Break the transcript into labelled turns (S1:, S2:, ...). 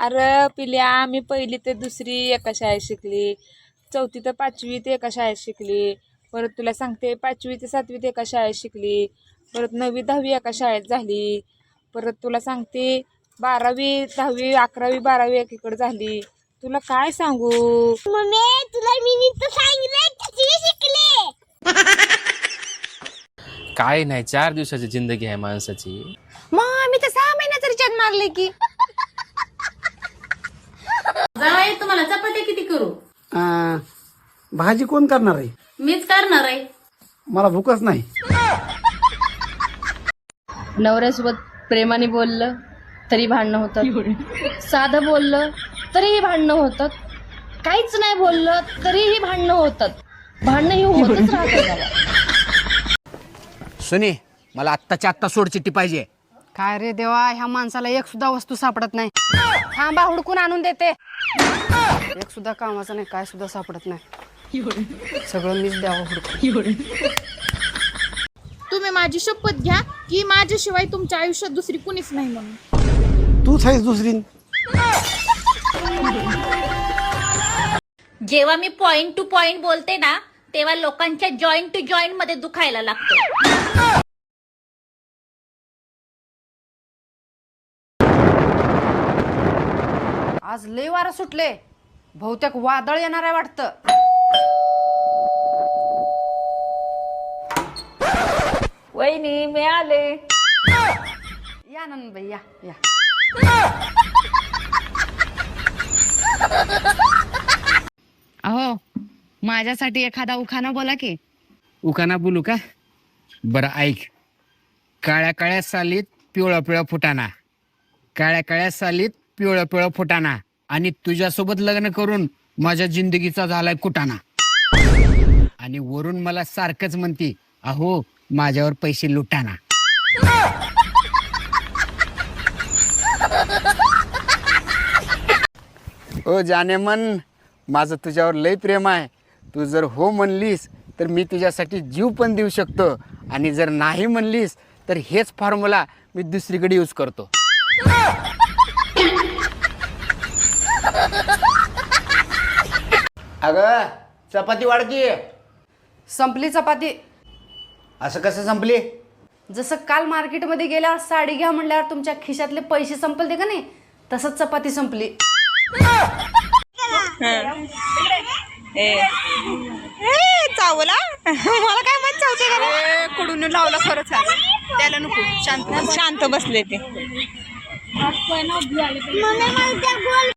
S1: अरे पिल्या मी पहिली ते दुसरी एका शाळेत शिकली. चौथी ते पाचवी ते एका शाळेत शिकली. परत तुला सांगते पाचवी ते सातवी ते एका शाळेत शिकली. परत नववी दहावी एका शाळेत झाली. परत तुला सांगते बारावी दहावी अकरावी बारावी एकीकडे झाली. तुला काय सांगू?
S2: मम्मी
S3: काय नाही चार दिवसाची जिंदगी आहे माणसाची.
S4: मग मी तर सहा महिन्याचा रिचार्ज मारले की.
S5: तुम्हाला चपात्या किती करू?
S6: आ, भाजी कोण करणार आहे?
S5: मीच करणार आहे.
S6: मला भूकच नाही.
S4: नवऱ्यासोबत प्रेमाने बोललं तरी भांडणं होतं साधं बोललं तरीही भांडणं होतात. काहीच नाही बोललं तरीही भांडणं होतात. भांडणं ही होतच राहतात.
S7: सुनी मला आत्ताच्या आत्ता सोडचिट्टी पाहिजे.
S8: काय रे देवा ह्या माणसाला एक सुद्धा वस्तू सापडत नाही. थांबा हुडकून आणून देते. एक सुद्धा कामाचं नाही काय सुद्धा सापडत नाही. सगळं मीच द्यावं हुडकून.
S9: तुम्ही माझी शपथ घ्या की माझ्याशिवाय तुमच्या आयुष्यात दुसरी कुणीच नाही म्हणून.
S6: तूच आहेस दुसरी
S5: जेव्हा मी पॉइंट टू पॉइंट बोलते ना तेव्हा लोकांच्या जॉईंट टू जॉईंटमध्ये दुखायला लागतं.
S8: आज लय वारं सुटले. बहुतेक वादळ येणार आहे वाटतं.
S1: वहिनी मी आले.
S8: या नंदबाई या या. माझ्यासाठी एखादा उखाणा बोला की.
S7: उकाना बोलू का? बरं ऐक. काळ्या काळ्या सालीत पिवळा पिवळा फुटाणा. काळ्या काळ्या सालीत पिवळा पिवळा फुटाणा. आणि तुझ्यासोबत लग्न करून माझ्या जिंदगीचा झालाय कुटाणा. आणि वरून मला सारखंच म्हणते अहो माझ्यावर पैसे लुटाना ओ जाने मन माझं तुझ्यावर लय प्रेम आहे. तू जर हो म्हणलीस तर मी तुझ्यासाठी जीव पण देऊ शकतो. आणि जर नाही म्हणलीस तर हेच फॉर्म्युला मी दुसरीकडे यूज करतो. अगं चपाती वाढकी
S8: संपली चपाती.
S7: असं कसं संपली?
S8: जसं काल मार्केटमध्ये गेल्यावर साडी घ्या म्हणल्यावर तुमच्या खिशातले पैसे संपलते का नाही तसंच चपाती संपली.
S1: चावला? मला काय मत चावते का कडून लावलं खरंच त्याला नको. शांत शांत बसले ते.